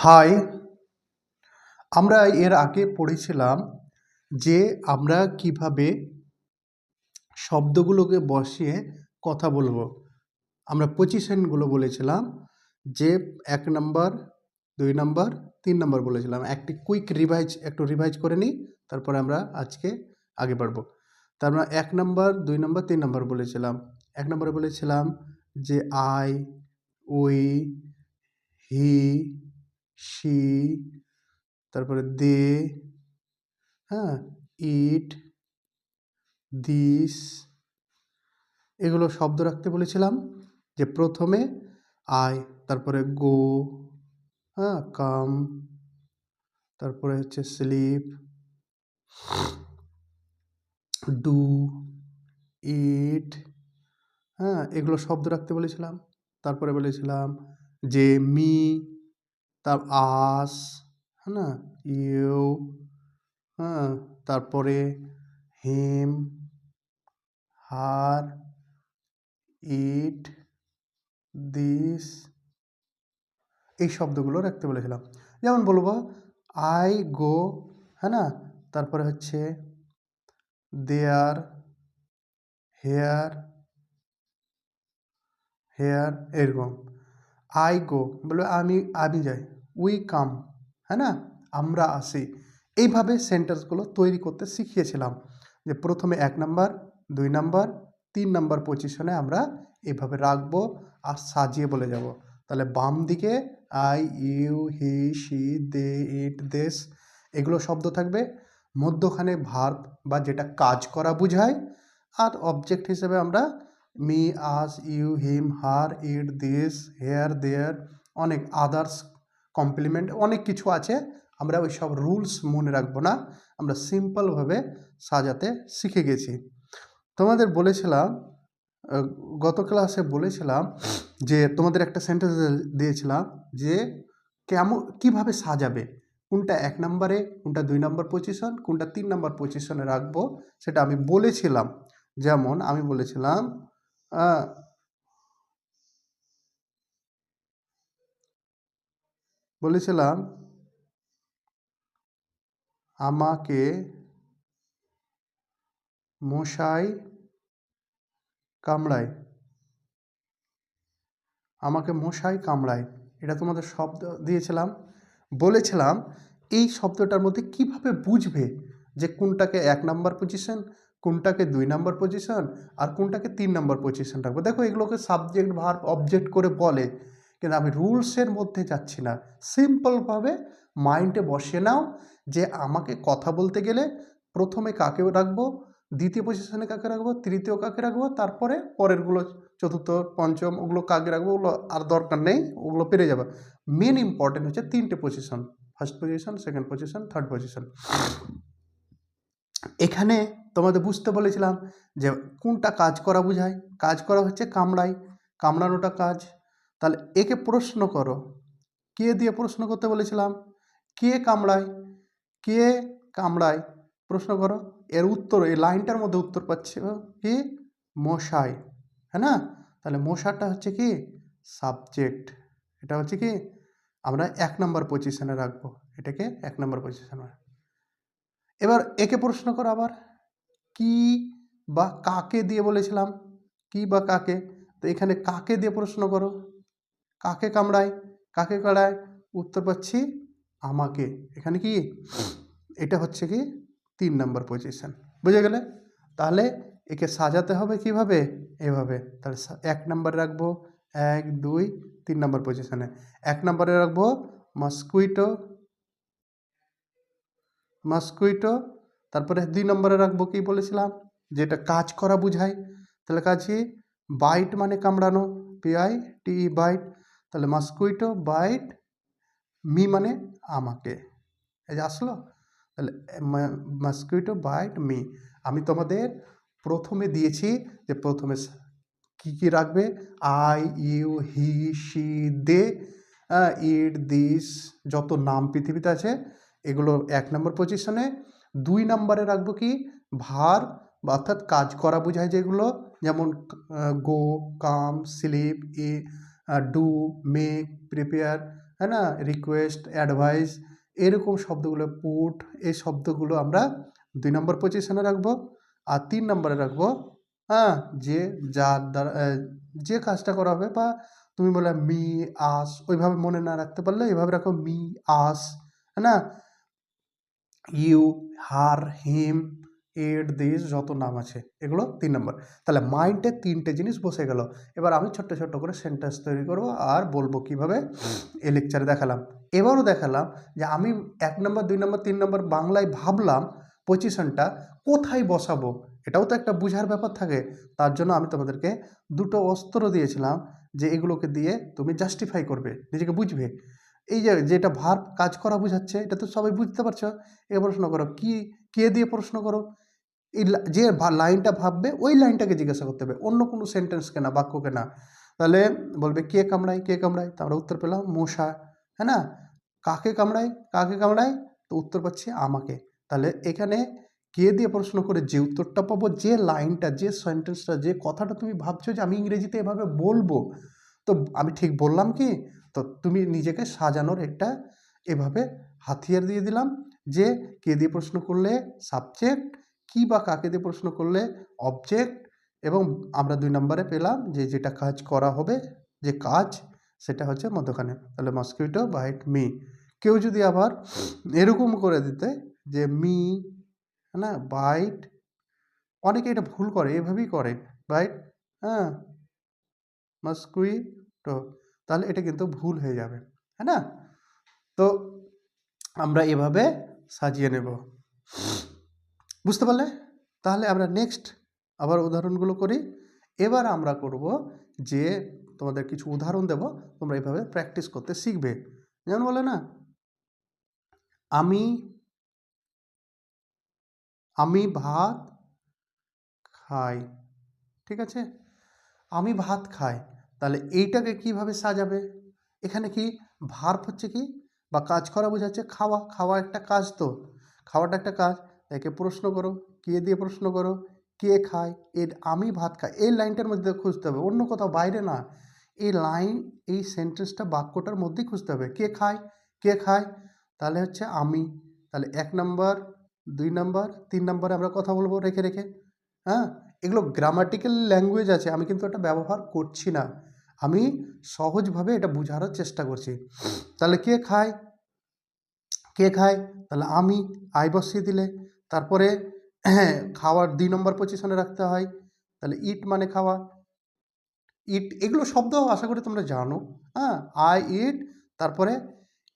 High. আমরা এর আগে পড়েছিলাম যে আমরা কীভাবে শব্দগুলোকে বসিয়ে কথা বলব। আমরা পজিশনগুলো বলেছিলাম যে এক নাম্বার, দুই নাম্বার, তিন নাম্বার বলেছিলাম। একটি কুইক রিভাইজ, একটু রিভাইজ করে নিই, তারপরে আমরা আজকে আগে বাড়বো। তার মানে এক নাম্বার, দুই নাম্বার, তিন নাম্বার বলেছিলাম। এক নম্বরে বলেছিলাম যে আই, উই, হি সি তারপরে দে হ্যাঁ ইট, দিস, এগুলো শব্দ রাখতে বলেছিলাম যে প্রথমে আই, তারপরে গো হ্যাঁ কাম, তারপরে হচ্ছে স্লিপ, ডু, ইট হ্যাঁ এগুলো শব্দ রাখতে বলেছিলাম। তারপরে বলেছিলাম যে মি তার আস হ্যাঁ না? ইউ হ্যাঁ? তারপরে হিম, হার, ইট, দিস, এই শব্দগুলো রাখতে বলেছিলাম। যেমন বলব, আই গো হ্যাঁ না? তারপরে হচ্ছে দেয়ার, হেয়ার হেয়ার, এরকম। আই গো বলবে আমি আমি যাই। উই কাম হ্যাঁ না? আমরা আসি। এইভাবে সেন্টেন্সগুলো তৈরি করতে শিখিয়েছিলাম যে প্রথমে এক নাম্বার দুই নাম্বার তিন নাম্বার পজিশনে আমরা এইভাবে রাখব আর সাজিয়ে বলে যাব। তাহলে বাম দিকে I you he she they it দেশ এগুলো শব্দ থাকবে। মধ্যখানে ভার্ব বা যেটা কাজ করা বোঝায়। আর অবজেক্ট হিসেবে আমরা me, us, you, him, her, it, this, here, there, অনেক আদার্স কমপ্লিমেন্ট, অনেক কিছু আছে। আমরা ওই সব রুলস মনে রাখব না। আমরা সিম্পলভাবে সাজাতে শিখে গেছি। তোমাদের বলেছিলাম গত ক্লাসে বলেছিলাম যে তোমাদের একটা সেন্টেন্স দিয়েছিলাম যে কেমন, কীভাবে সাজাবে, কোনটা এক নম্বরে, কোনটা দুই নম্বর পজিশন কোনটা তিন নম্বর পজিশনে রাখব, সেটা আমি বলেছিলাম। যেমন আমি বলেছিলাম বলেছিলাম, আমাকে মশাই কামড়ায়। আমাকে মশাই কামড়ায়। এটা তোমাদের শব্দ দিয়েছিলাম। বলেছিলাম, এই শব্দটার মধ্যে কীভাবে বুঝবে যে কোনটাকে এক নাম্বার পজিশন কোনটাকে দুই নাম্বার পজিশন আর কোনটাকে তিন নাম্বার পজিশন রাখব। দেখো এগুলোকে সাবজেক্ট ভার্ব অবজেক্ট করে বলে, কিন্তু আমি রুলসের মধ্যে যাচ্ছি না। সিম্পলভাবে মাইন্ডে বসে নাও যে আমাকে কথা বলতে গেলে প্রথমে কাকে রাখব, দ্বিতীয় পজিশনে কাকে রাখব, তৃতীয় কাকে রাখব, তারপরে পরেরগুলো, চতুর্থ, পঞ্চম, ওগুলো কাকে রাখব, ওগুলো আর দরকার নেই, ওগুলো পেরে যাবে। মেন ইম্পর্টেন্ট হচ্ছে তিনটে position first position second position third position এখানে তোমাদের বুঝতে বলেছিলাম যে কোনটা কাজ করা বোঝায়। কাজ করা হচ্ছে কামড়াই কামড়ানোটা কাজ। তাহলে একে প্রশ্ন করো। কে দিয়ে প্রশ্ন করতে বলেছিলাম? কে কামড়ায়? কে কামড়ায়? প্রশ্ন করো। এর উত্তর, এই লাইনটার মধ্যে উত্তর পাচ্ছে কি? মশাই। হ্যাঁ না? তাহলে মশাটা হচ্ছে কি? সাবজেক্ট। এটা হচ্ছে কি? আমরা এক নম্বর পজিশনে রাখব। এটাকে এক নম্বর পজিশনে এবার একে প্রশ্ন করো আবার। কি বা কাকে দিয়ে বলেছিলাম? কি বা কাকে? তো এখানে কাকে দিয়ে প্রশ্ন করো? কাকে কামড়ায়? কাকে কাড়ায় উত্তর পাচ্ছি আমাকে। এখানে কি? এটা হচ্ছে কি তিন নম্বর পজিশন বুঝে গেলে? তাহলে একে সাজাতে হবে কীভাবে? এভাবে। তাহলে এক নম্বরে রাখব, এক, দুই, তিন নম্বর পজিশনে এক নম্বরে রাখব মস্কুইটো মস্কুইটো, তারপরে দুই নম্বরে রাখব কি বলেছিলাম? যেটা কাজ করা বুঝায় তাহলে কাছে বাইট মানে কামড়ানো পিআই টি বাইট। তাহলে মস্কুইটো, বাইট, মি মানে আমাকে। এই যে আসলো? তাহলে মাস্কুইটো, বাইট, মি। আমি তোমাদের প্রথমে দিয়েছি যে প্রথমে কী কী রাখবে? I, you, he she they it, this, যত নাম পৃথিবীতে আছে এগুলো এক নম্বর পজিশনে দুই নম্বরে রাখব কি? ভার, অর্থাৎ কাজ করা বোঝায় যেগুলো, যেমন go come sleep E do make prepare হ্যাঁ না? রিকোয়েস্ট অ্যাডভাইস এরকম শব্দগুলো পুট এই শব্দগুলো আমরা দুই নম্বর পজিশনে রাখব। আর তিন নম্বরে রাখব হ্যাঁ যে, যার দ্বারা যে কাজটা করা হবে বা তুমি বলে মি আস ওইভাবে মনে না রাখতে পারলে, এভাবে রাখো মি আস হ্যাঁ না? You, her, him, add, this যত নাম আছে, এগুলো তিন নম্বর। তাহলে মাইন্ডে তিনটে জিনিস বসে গেল। এবার আমি ছোট্ট ছোট্ট করে সেন্টেন্স তৈরি করব আর বলব কীভাবে এই লেকচারে দেখালাম। এবারও দেখালাম যে আমি এক নম্বর, দুই নম্বর, তিন নম্বর বাংলায় ভাবলাম পজিশনটা কোথায় বসাবো? এটাও তো একটা বুঝার ব্যাপার থাকে। তার জন্য আমি তোমাদেরকে দুটো অস্ত্র দিয়েছিলাম যে এগুলোকে দিয়ে তুমি জাস্টিফাই করবে, নিজেকে বুঝবে। এই যে, যেটা ভার কাজ করা বোঝাচ্ছে, এটা তো সবাই বুঝতে পারছ। এ প্রশ্ন করো, কি, কে দিয়ে প্রশ্ন করো? এই যে লাইনটা ভাববে, ওই লাইনটাকে জিজ্ঞাসা করতে হবে। অন্য কোনো সেন্টেন্সকে না বাক্যকে না তাহলে বলবে, কে কামড়ায় কে কামড়ায়? তা আমরা উত্তর পেলাম, মশা। হ্যাঁ না? কাকে কামড়ায়? কাকে কামড়ায়? তো উত্তর পাচ্ছি আমাকে। তাহলে এখানে কে দিয়ে প্রশ্ন করে, যে উত্তরটা পাবো, যে লাইনটা, যে সেন্টেন্সটা যে কথাটা তুমি ভাবছ যে আমি ইংরেজিতে এভাবে বলব। তো আমি ঠিক বললাম কি? তো তুমি নিজেকে সাজানোর একটা এভাবে হাতিয়ার দিয়ে দিলাম যে কে দিয়ে প্রশ্ন করলে সাবজেক্ট কি বা কাকে দিয়ে প্রশ্ন করলে অবজেক্ট এবং আমরা দুই নম্বরে পেলাম যে যেটা কাজ করা হবে, যে কাজ সেটা হচ্ছে মধ্যখানে। তাহলে মস্কিটো বাইট মি কেউ যদি আবার এরকম করে দিতে যে মি না বাইট অনেকে এটা ভুল করে, এভাবেই করে। বাইট হ্যাঁ মস্কুইটো তাহলে এটা কিন্তু ভুল হয়ে যাবে হ্যাঁ না? তো আমরা এভাবে সাজিয়ে নেব। বুঝতে পারলে? তাহলে আমরা নেক্সট আবার উদাহরণগুলো করি। এবার আমরা করব যে তোমাদের কিছু উদাহরণ দেব, তোমরা এভাবে প্র্যাকটিস করতে শিখবে। যেমন বলে না, আমি আমি ভাত খাই, ঠিক আছে? আমি ভাত খাই। তাহলে এইটাকে কীভাবে সাজাবে? এখানে কি ভার্ব হচ্ছে কি? বা কাজ করা বোঝাচ্ছে খাওয়া। খাওয়া একটা কাজ তো। খাওয়াটা একটা কাজ। একে প্রশ্ন করো। কে দিয়ে প্রশ্ন করো? কে খায়? এর আমি ভাত খাই। এই লাইনটার মধ্যে খুঁজতে হবে। অন্য কোথাও বাইরে না। এই লাইন, এই সেন্টেন্সটা বাক্যটার মধ্যেই খুঁজতে হবে। কে খায়? কে খায়? তাহলে হচ্ছে আমি। তাহলে এক নম্বর, দুই নাম্বার, তিন নাম্বারে আমরা কথা বলব রেখে রেখে। হ্যাঁ? এগুলো গ্রামাটিক্যাল ল্যাঙ্গুয়েজ আছে। আমি কিন্তু এটা ব্যবহার করছি না। আমি সহজভাবে এটা বোঝানোর চেষ্টা করছি। তাহলে কে খায়? কে খায়? তাহলে আমি আই বসিয়ে দিলে। তারপরে খাওয়ার দুই নম্বর পজিশনে রাখতে হয়। তাহলে ইট মানে খাওয়া। ইট এগুলো শব্দ আশা করি তোমরা জানো। হ্যাঁ আই ইট তারপরে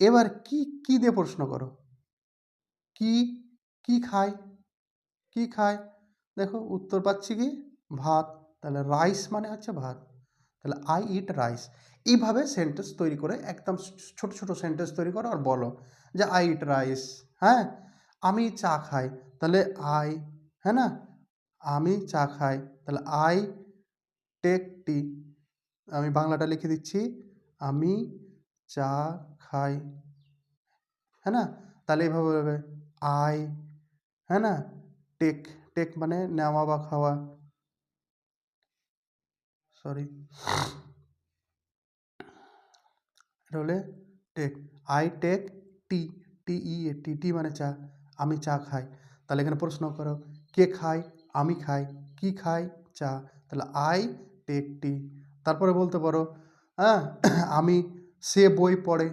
এবার কি কি দিয়ে প্রশ্ন করো? কি কি খায়? কি খায়? দেখো, উত্তর পাচ্ছি কি? ভাত। তাহলে রাইস মানে হচ্ছে ভাত। তাহলে আই ইট রাইস এইভাবে সেন্টেন্স তৈরি করে একদম ছোট ছোট সেন্টেন্স তৈরি করো আর বলো যে আই ইট রাইস হ্যাঁ? আমি চা খাই, তাহলে আই হ্যাঁ না? আমি চা খাই, তাহলে আই টেক টি আমি বাংলাটা লিখে দিচ্ছি, আমি চা খাই হ্যাঁ না? তাহলে এইভাবে বলবে আই হ্যাঁ না? টেক টেক মানে নেওয়া বা খাওয়া। সরি এটা হলে take I take T T E A T T মানে চা, আমি চা খাই। তাহলে এখানে প্রশ্ন করো, কে খায়, আমি খাই, কি খাই? চা। তাহলে আই টেক টি তারপরে বলতে পারো হ্যাঁ আমি সে বই পড়ে,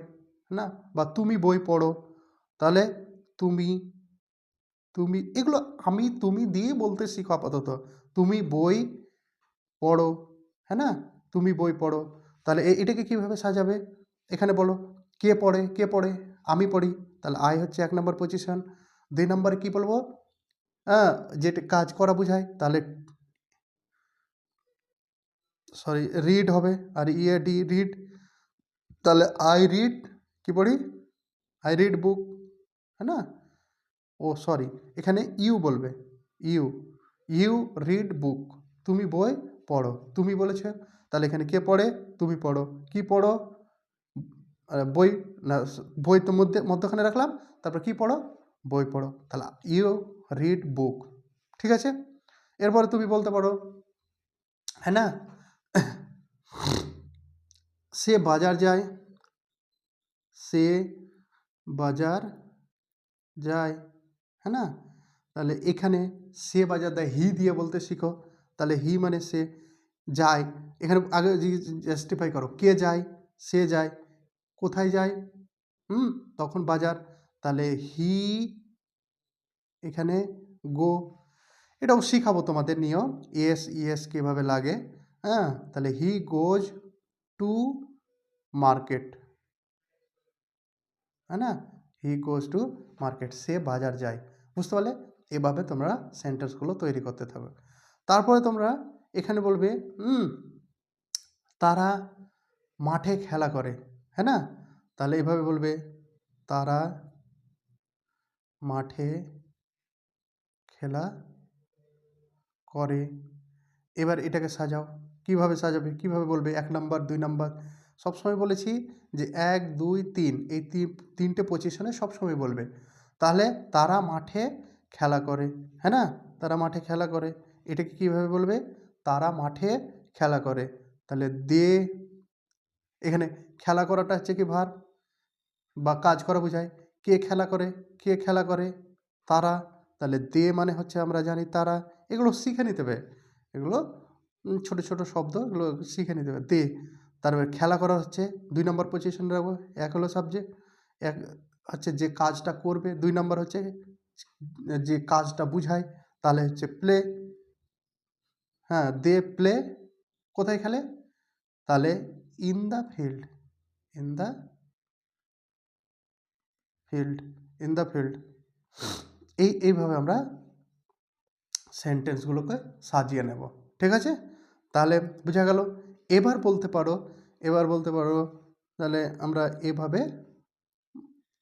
না? বা তুমি বই পড়ো। তাহলে তুমি তুমি, এগুলো আমি তুমি দিয়ে বলতে শিখো আপাতত। তুমি বই পড়ো। হ্যাঁ না? তুমি বই পড়ো। তাহলে এটাকে কীভাবে সাজাবে? এখানে বলো, কে পড়ে কে পড়ে? আমি পড়ি। তাহলে আই হচ্ছে এক নম্বর পজিশন দুই নম্বরে কী বলব? হ্যাঁ যেটা কাজ করা বোঝায়, তাহলে সরি রিড হবে। আর ইয়ে ডি রিড তাহলে আই রিড কি পড়ি? আই রিড বুক হ্যাঁ না? ও সরি এখানে ইউ বলবে। ইউ ইউ রিড বুক তুমি বই পড়ো। তুমি বলেছে? তাহলে এখানে কে পড়ে? তুমি পড়ো। কি পড়ো? বই? না বই তো মধ্যে, মধ্যখানে রাখলাম। তারপর কি পড়ো? বই পড়ো। তাহলে ইউ রিড বুক ঠিক আছে? এরপরে তুমি বলতে পারো হ্যাঁ না? সে বাজার যায়। সে বাজার যায়। হ্যাঁ না? তাহলে এখানে সে বাজার দেয় হি দিয়ে বলতে শিখো। তাহলে হি মানে সে যায়। এখানে আগে জাস্টিফাই করো, কে যায়, সে যায়, কোথায় যায়? হুম, তখন বাজার। তাহলে হি এখানে গো এটাও শিখাবো তোমাদের নিয়ম। এস ইএস কীভাবে লাগে হ্যাঁ? তাহলে হি গোজ টু মার্কেট হ্যাঁ না? হি গোজ টু মার্কেট সে বাজার যায়। বুঝতে পারলে? এভাবে তোমরা সেন্টেন্সগুলো তৈরি করতে থাকো। তারপরে তোমরা এখানে বলবে, হুম, তারা মাঠে খেলা করে হ্যাঁ না? তাহলে এভাবে বলবে, তারা মাঠে খেলা করে। এবার এটাকে সাজাও। কীভাবে সাজাবে? কীভাবে বলবে? এক নাম্বার, দুই নাম্বার? সবসময় বলেছি যে এক, দুই, তিন, এই তিন, তিনটে পজিশনে সবসময় বলবে। তাহলে তারা মাঠে খেলা করে হ্যাঁ না? তারা মাঠে খেলা করে। এটাকে কীভাবে বলবে? তারা মাঠে খেলা করে। তাহলে দে, এখানে খেলা করাটা হচ্ছে কি ভার? বা কাজ করা বোঝায়। কে খেলা করে? কে খেলা করে? তারা। তাহলে দে মানে হচ্ছে আমরা জানি তারা। এগুলো শিখে নিতে হবে। এগুলো ছোট ছোট শব্দ এগুলো শিখে নিতে হবে। দে। তারপরে খেলা করা হচ্ছে। দুই নম্বর পজিশনে রাখব এক হলো সাবজেক্ট এক হচ্ছে যে কাজটা করবে। দুই নম্বর হচ্ছে যে কাজটা বুঝায়। তাহলে হচ্ছে প্লে হ্যাঁ দে প্লে কোথায় খেলে? তাহলে in the field, in the field, in the field. এই, এইভাবে আমরা সেন্টেন্সগুলোকে সাজিয়ে নেব, ঠিক আছে? তাহলে বোঝা গেল, এবার বলতে পারো, এবার বলতে পারো, তাহলে আমরা এভাবে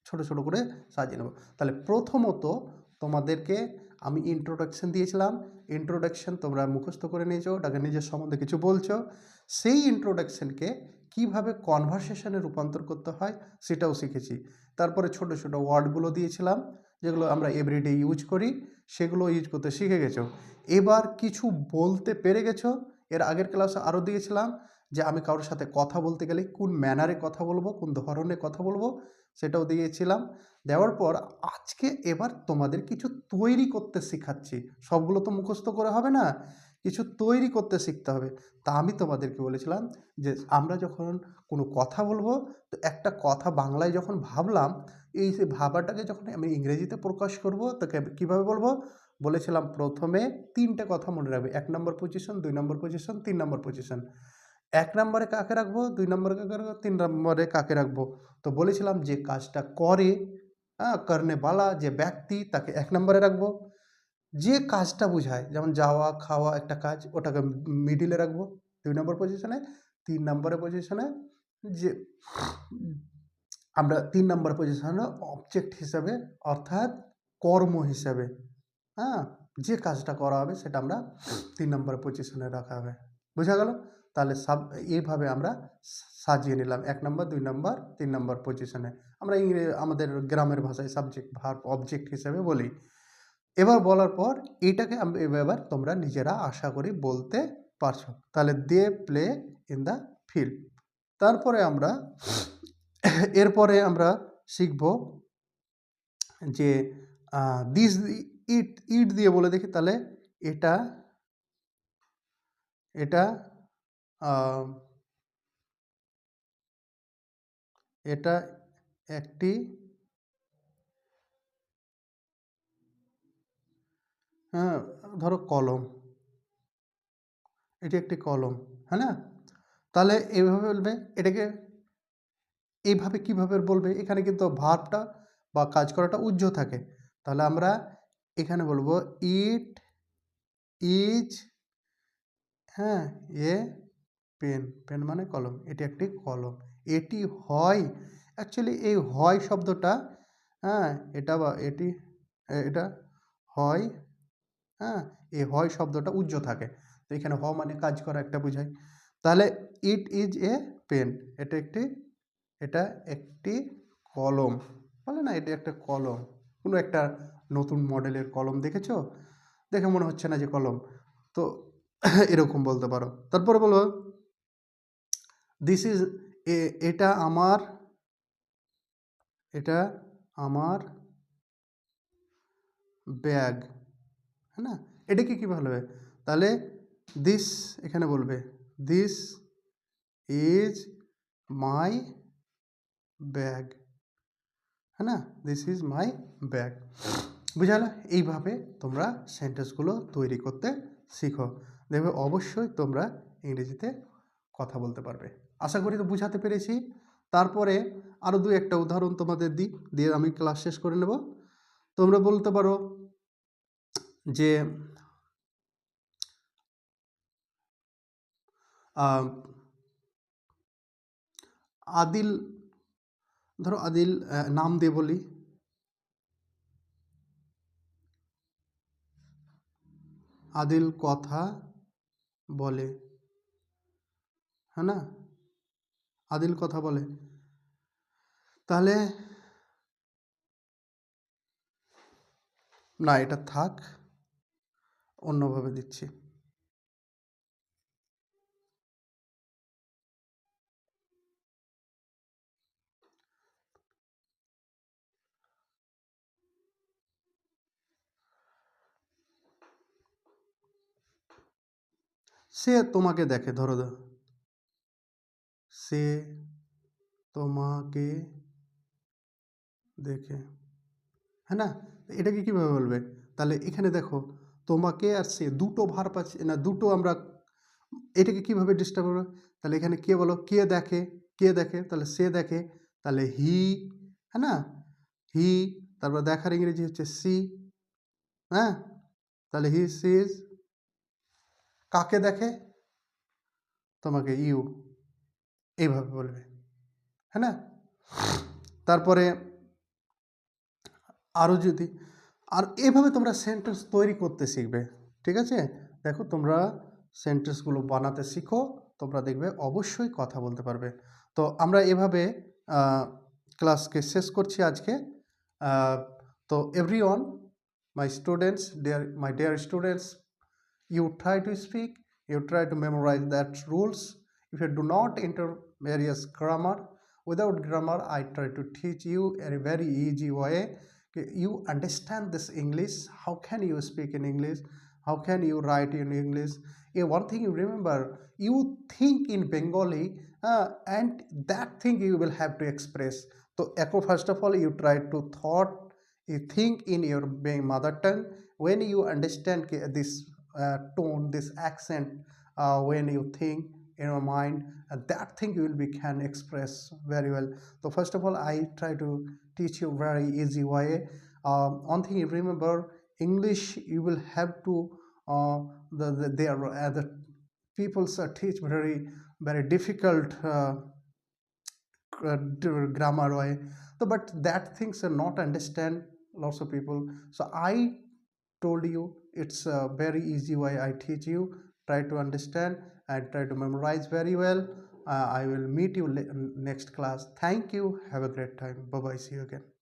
ছোট ছোট করে সাজিয়ে নেব। তাহলে প্রথমত তোমাদেরকে আমি ইন্ট্রোডাকশন দিয়েছিলাম ইন্ট্রোডাকশন তোমরা মুখস্থ করে নিয়েছো ওটাকে নিজের সম্বন্ধে কিছু বলছো। সেই ইন্ট্রোডাকশনকে কীভাবে কনভারসেশনে রূপান্তর করতে হয় সেটাও শিখেছি। তারপরে ছোট ছোট ওয়ার্ডগুলো দিয়েছিলাম, যেগুলো আমরা এভরিডে ইউজ করি, সেগুলো ইউজ করতে শিখে গেছো। এবার কিছু বলতে পেরে গেছো, এর আগের ক্লাসে আরও দিয়েছিলাম যে আমি কারোর সাথে কথা বলতে গেলে কোন ম্যানারে কথা বলব, কোন ধরনের কথা বলব, সেটাও দিয়েছিলাম। দেওয়ার পর আজকে এবার তোমাদের কিছু তৈরি করতে শেখাচ্ছি। সবগুলো তো মুখস্থ করে হবে না। কিছু তৈরি করতে শিখতে হবে। তা আমি তোমাদেরকে বলেছিলাম যে আমরা যখন কোনো কথা বলব, তো একটা কথা বাংলায় যখন ভাবলাম, এই যে ভাবাটাকে যখন আমি ইংরেজিতে প্রকাশ করব, তাকে কীভাবে বলব? বলেছিলাম প্রথমে তিনটে কথা মনে রাখবে। এক নম্বর পজিশন দুই নম্বর পজিশন তিন নম্বর পজিশন এক নম্বরে কাকে রাখব? দুই নম্বরে কাকে রাখব? তিন নম্বরে কাকে রাখব? তো বলেছিলাম যে কাজটা করে হ্যাঁ করনে বালা যে ব্যক্তি, তাকে এক নম্বরে রাখব। যে কাজটা বোঝায়, যেমন যাওয়া, খাওয়া একটা কাজ, ওটাকে মিডিলে রাখব, দুই নম্বর পজিশনে তিন নম্বরে পজিশনে যে, আমরা তিন নম্বর পজিশনে অবজেক্ট হিসাবে, অর্থাৎ কর্ম হিসাবে হ্যাঁ যে কাজটা করা হবে, সেটা আমরা তিন নম্বর পজিশনে রাখা হবে। বোঝা গেল? তাহলে সব, এইভাবে আমরা সাজিয়ে নিলাম। এক নম্বর, দুই নম্বর, তিন নম্বর পজিশনে আমরা ইংরে, আমাদের গ্রামের ভাষায় সাবজেক্ট ভার্ব অবজেক্ট হিসেবে বলি। এবার বলার পর এটাকে এবার তোমরা নিজেরা আশা করি বলতে পারছ। তাহলে they play in the field তারপরে আমরা, এরপরে আমরা শিখব যে দিস ইট ইট দিয়ে বলে দেখি, তাহলে এটা এটা এটা একটি হ্যাঁ ধরো কলম। এটি একটি কলম হ্যাঁ না? তাহলে এইভাবে বলবে, এটাকে এইভাবে কীভাবে বলবে? এখানে কিন্তু ভাবটা বা কাজ করাটা উজ্জ্ব থাকে। তাহলে আমরা এখানে বলব ইট ইজ হ্যাঁ এ পেন পেন মানে কলম, এটি একটি কলম। এটি হয় অ্যাকচুয়ালি এই হয় শব্দটা হ্যাঁ এটা বা এটি এটা হয় হ্যাঁ এই হয় শব্দটা উজ্জ্ব থাকে। তো এখানে হ মানে কাজ করা একটা বোঝায় তাহলে ইট ইজ এ পেন এটা একটি এটা একটি কলম। বলে না, এটা একটা কলম। কোনো একটা নতুন মডেলের কলম দেখেছ? দেখে মনে হচ্ছে না যে কলম। তো এরকম বলতে পারো। তারপরে বলো দিস ইজ এটা আমার এটা আমার ব্যাগ হ্যাঁ না? এটাকে কী বলবে তাহলে দিস এখানে বলবে দিস ইজ মাই ব্যাগ হ্যাঁ না? দিস ইজ মাই ব্যাগ বুঝালো এইভাবে তোমরা সেন্টেন্সগুলো তৈরি করতে শিখো। দেখবে অবশ্যই তোমরা ইংরেজিতে কথা বলতে পারবে। আশা করি তো বুঝাতে পেরেছি। তারপরে আরও দু একটা উদাহরণ তোমাদের দিই, দিয়ে আমি ক্লাস শেষ করে নেব। তোমরা বলতে পারো যে আদিল, ধরো আদিল নাম দিয়ে বলি। আদিল কথা বলে হ্যাঁ না? আদিল কথা বলে। তাহলে না এটা থাক। অন্যভাবে দিচ্ছি। সে তোমাকে দেখে ধরো সে তোমাকে দেখে। হ্যাঁ না? এটাকে কীভাবে বলবে? তাহলে এখানে দেখো, তোমাকে আর সে দুটো ভার পাচ্ছি, না, দুটো আমরা এটাকে কীভাবে ডিস্টার্ব করবে? তাহলে এখানে কে বলো? কে দেখে? কে দেখে? তাহলে সে দেখে, তাহলে হি হ্যাঁ না? হি, তারপর দেখার ইংরেজি হচ্ছে সি হ্যাঁ? তাহলে হি সিজ, কাকে দেখে? তোমাকে ইউ, এইভাবে বলবে হ্যাঁ না? তারপরে আরও যদি, আর এভাবে তোমরা সেন্টেন্স তৈরি করতে শিখবে, ঠিক আছে? দেখো তোমরা সেন্টেন্সগুলো বানাতে শিখো, তোমরা দেখবে অবশ্যই কথা বলতে পারবে। তো আমরা এভাবে ক্লাসকে শেষ করছি আজকে। তো everyone my students dear my dear students you try to speak try to memorize that rules. If you do not enter various grammar, without grammar, i try to teach you in a very easy way. You understand this english? How can you speak in english? How can you write in english? Yeah, one thing you remember you think in bengali uh, and that thing you will have to express. So echo first of all you try to thought you think in your mother tongue. When you understand this uh, tone, this accent uh, when you think in your mind, and that thing you will be can express very well. So first of all, I try to teach you very easy way. Uh, one thing you remember, English you will have to uh, the, the they are uh, the people's uh, teach very very difficult uh, grammar way. So, but that things are not understand lots of people. So I told you it's a very easy way I teach you try to understand and try to memorize very well. Uh, I will meet you next class. Thank you. Have a great time. Bye bye see you again